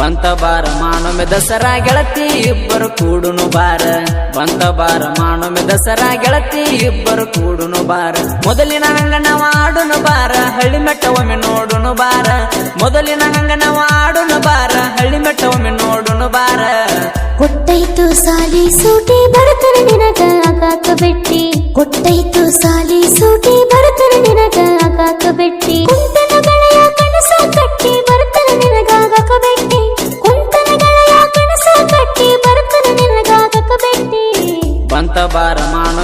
ಬಂತ ಬಾರ ಮಾನೊಮ್ಮೆ ದಸರಾ ಗೆಳತಿ ಇಬ್ಬರು ಕೂಡುನು ಬಾರ. ಬಂತ ಬಾರ ಮಾನೊಮ್ಮೆ ದಸರಾ ಗೆಳತಿ ಇಬ್ಬರು ಕೂಡುನು ಬಾರ. ಮೊದಲಿನ ಅಂಗನವಾಡುನು ಬಾರ, ಹಳ್ಳಿ ಮೆಟ್ಟ ಒಮ್ಮೆ ನೋಡುನು ಬಾರ. ಮೊದಲಿನ ಅಂಗನವಾಡುನು ಬಾರ, ಹಳ್ಳಿ ಮೆಟ್ಟ ಒಮ್ಮೆ ನೋಡುನು ಬಾರ. ಕೊಟ್ಟೈತು ಸಾಲಿ ಸೂಟಿ ಬಡತನ ನಿನಗ ಆಗಾಕ ಬೆಟ್ಟಿ. ಕೊಟ್ಟೈತು ಸಾಲಿ ಸೂಟಿ ಬರುತ್ತನೆ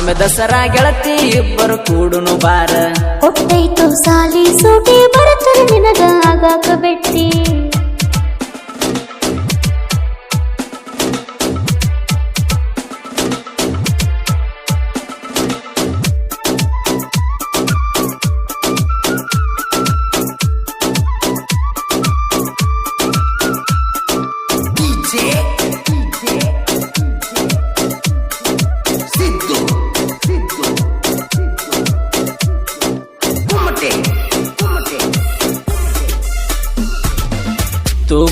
ಮಾನೊಮ್ಮೆ ದಸರಾ ಗೆಳತಿ ಇಬ್ಬರು ಕೂಡುನು ಬಾರ. ಹೊಟ್ಟೈತು ಸಾಲಿ ಸೂಟಿ ಬರತರ ನಿನಗ ಆಗಾಕ ಬೆಟ್ಟಿ.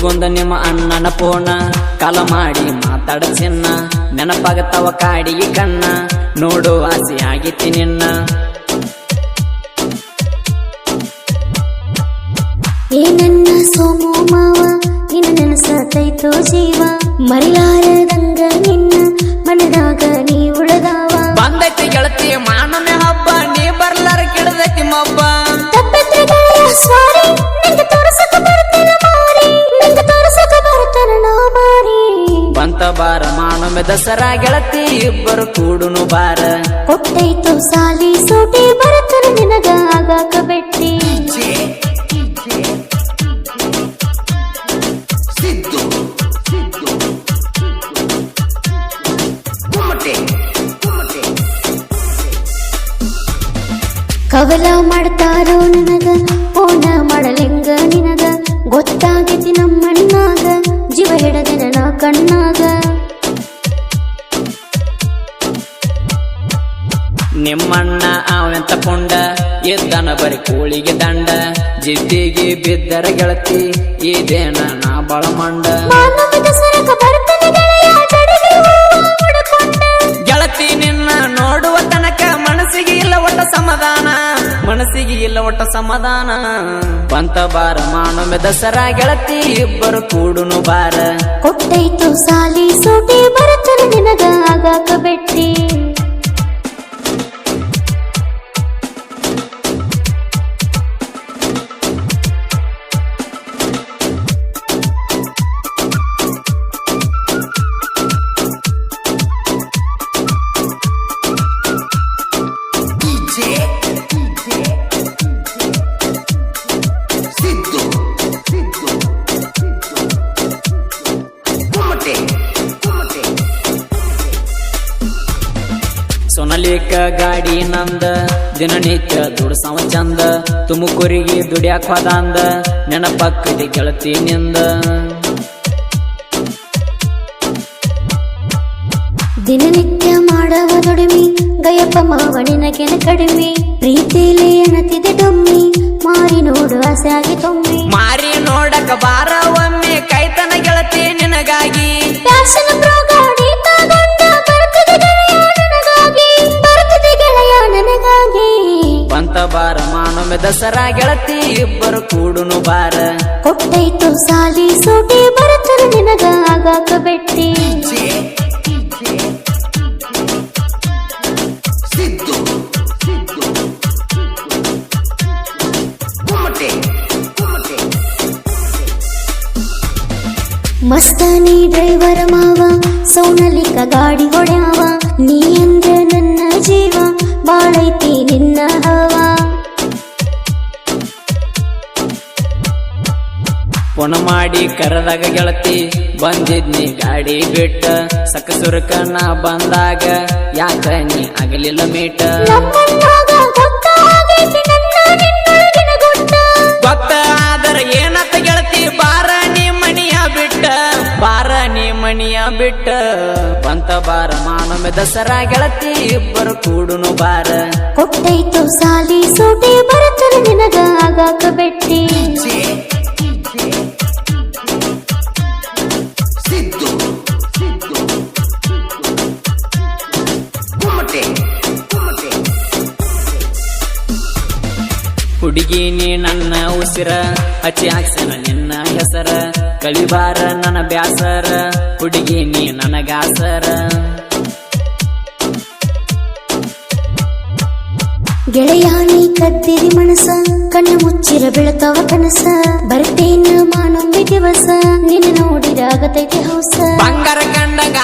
ತೂಗೊಂದ ನಿಮ್ಮ ಅಣ್ಣನ ಪೋಣ. ಕಾಲ ಮಾಡಿ ಮಾತಾಡ ಚೆನ್ನ ನೆನಪಾಗತ್ತವ ಕಾಡಿ ಕಣ್ಣ. ನೋಡು ಆಸೆ ಆಗಿತಿ ನಿನ್ನ. ಏ ನನ್ನ ಸೋಮೋ ಮಾವ ನಿನ್ನ ನೆನಸತೈತೋ ಜೀವ. ಮರಿಲಾರದಂಗ ನಿನ್ನ ಮನದಾಗ ನೀ ಉಳದಾವ. ಬಂದೈತಿ ಗೆಳತಿ ಮಾನೊಮ್ಮೆ ಹಬ್ಬ ನೀ ಬರ್ಲಾರ ಕೆಡದೈತಿ ಮಬ್ಬ. ಬಂತ ಬಾರ. ಮಾನೊಮ್ಮೆ ದಸರಾ ಗೆಳತಿ ಇಬ್ಬರು ಕೂಡುನು ಬಾರ. ಕೊಟ್ಟೈತು ಸಾಲಿ ಸೂಟಿ ಬರುತ್ತನೆ ನಿನಗ ಆಗಾಕ ಬೆಟ್ಟಿ. ಕವಲ ಮಾಡ್ತಾರೋ ನನಗ ಇದ್ದನ ಬರಿ ಕೋಳಿಗೆ ದಂಡ ಜಿದ್ದಿಗೆ ಬಿದ್ದರ ಗೆಳತಿ ಇದೇನ ನಾ ಬಳ ಮಂಡ. ಗೆಳತಿ ನಿನ್ನ ನೋಡುವ ತನಕ ಮನಸ್ಸಿಗೆ ಇಲ್ಲ ಒಟ್ಟ ಸಮಾಧಾನ ಮನಸ್ಸಿಗೆ ಇಲ್ಲ ಒಟ್ಟ ಸಮಾಧಾನ. ಬಂತ ಬಾರ ಮಾನೊಮ್ಮೆ ದಸರಾ ಗೆಳತಿ ಇಬ್ಬರು ಕೂಡುನು ಬಾರ. ಕೊಟ್ಟೈತು ಸಾಲಿ ಸೂಟಿ ಬರುತ್ತನೆ ನಿನಗ ಆಗಾಕ ಬೆಟ್ಟಿ. ಸೊನಲಿಕ ಗಾಡಿ ನಂದ ದಿನನಿತ್ಯ ದುಡ್ಸವ ಚಂದ ತುಮಕೂರಿಗೆ ದುಡ್ಯಾಕ ಹೋದಂದ ನೆನಪಕ್ಕದಿ ಗೆಳತಿ ನಿಂದ. ದಿನನಿತ್ಯ ಮಾಡವ ದುಡಿಮಿ ಗಯಪ್ಪ ಮಾವಣಿನ ಕೆನ ಕಡಿಮೆ ಪ್ರೀತಿಲಿ ಎಣತಿದೆ ಡೊಮ್ಮಿ ಮಾರಿ ನೋಡು ಆಸೆ ಆಗಿ ತೊಮ್ಮಿ. ಮಾರಿ ನೋಡಕ ಬಾರ ದಸರಾ ಗೆಳತಿ ಇಬ್ಬರು ಕೂಡುನು ಬಾರ. ಕೊಟ್ಟೈತು ಸಾಲಿ ಸೂಟಿ ಬರುತ್ತದೆ ನಿನಗ ಆಗಾಕ ಬೆಟ್ಟಿ. ಮಸ್ತಾನಿ ಡ್ರೈವರ್ ಮಾವ ಸೌನಲಿಕ ಗಾಡಿ ಹೊಡ್ಯಾವ. ನೀ ಅಂದ್ರೆ ನನ್ನ ಜೀವ ಬಾಳೈತಿ ನಿನ್ನ ಪುಣ ಮಾಡಿ ಕರೆದಾಗ ಗೆಳತಿ ಬಂದಿದ್ನಿ ಗಾಡಿ ಬಿಟ್ಟ. ಸಕಸುರಕ ನಾ ಬಂದಾಗ ಯಾಕ ನೀ ಆಗಲಿಲ್ಲ ಮೀಟ? ಗೊತ್ತ ಆದರ ಏನತ್ತ ಗೆಳತಿ? ಬಾರ ನೀ ಮನಿಯ ಬಿಟ್ಟ. ಬಾರ ನೀ ಮನಿಯ ಬಿಟ್ಟ. ಬಂತ ಬಾರ ಮಾನೊಮ್ಮೆ ದಸರಾ ಗೆಳತಿ ಇಬ್ಬರು ಕೂಡುನು ಬಾರ. ಕೊಟ್ಟೈತು ಸಾಲಿ ಸೂಟಿ ಬರುತ್ತದೆ ನಿನಗ ಆಗಾಕ ಬೆಟ್ಟಿ. ಹುಡುಗಿ ನೀ ನನ್ನ ಉಸಿರ. ಹಚ್ಚಿ ಹಾಕ್ಸನ ನಿನ್ನ ಹೆಸರ. ಕಲಿಬಾರ ನನ್ನ ಬ್ಯಾಸರ. ಹುಡುಗಿ ನೀ ನನಗಾಸರ. ಗೆಳೆಯಾನಿ ಕದ್ದಿರಿ ಮನಸ. ಕಣ್ಣು ಮುಚ್ಚಿರ ಬೆಳತವ ಕನಸ. ಬರ್ತೇನ ಮಾನೊಂದಿ ದಿವಸ. ನಿನ್ನ ನೋಡಿದಾಗತೈತೆ ಹೌಸ. ಬಂಗಾರ ಕಂಡಂಗ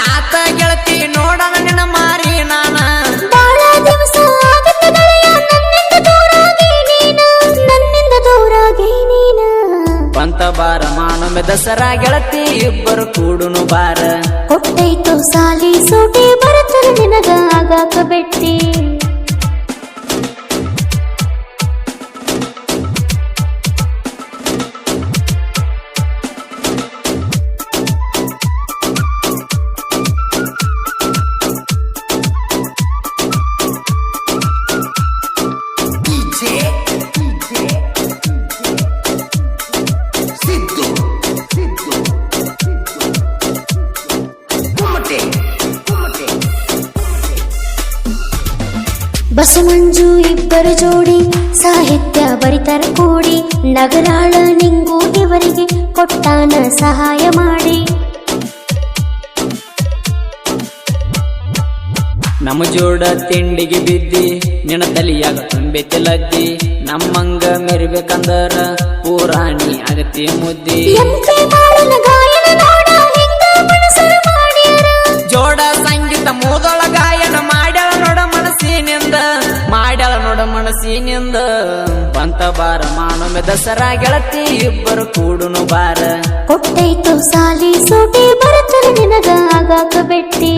ಮಾನೊಮ್ಮೆ ದಸರಾ ಗೆಳತಿ ಇಬ್ಬರು ಕೂಡುನು ಬಾರ. ಕೊಟ್ಟೈತು ಸಾಲಿ ಸೂಟಿ ಬರತರ ನಿನಗ ಆಗಾಕ ಬೆಟ್ಟಿ. ಬಸಮಂಜು ಇಬ್ಬರು ಜೋಡಿ ಸಾಹಿತ್ಯ ಬರಿತರ ಕೂಡಿ ನಗರಾಳ ನಿಂಗು ಇವರಿಗೆ ಕೊಟ್ಟಾನ ಸಹಾಯ ಮಾಡಿ. ನಮ್ಮ ಜೋಡ ತಿಂಡಿಗೆ ಬಿದ್ದಿ ನಿನ ತಲಿಯಾಗ ತುಂಬೆ ನಮ್ಮಂಗ ಮೆರಿಬೇಕಂದರ ಪೂರಾಣಿ ಅಗತ್ಯ ಮುದ್ದಿ. ಜೋಡ ಸಂಗೀತ ಮೂದೊಳ ಮನಸ್ಸಿನಿಂದ ಬಂತ ಬಾರ ಮಾನೊಮ್ಮೆ ದಸರಾ ಗೆಳತಿ ಇಬ್ಬರು ಕೂಡುನು ಬಾರ. ಕೊಟ್ಟೈತು ಸಾಲಿ ಸೂಟಿ ಬರುತ್ತಲ ನಿನಗ ಆಗಾಕ ಬೆಟ್ಟಿ.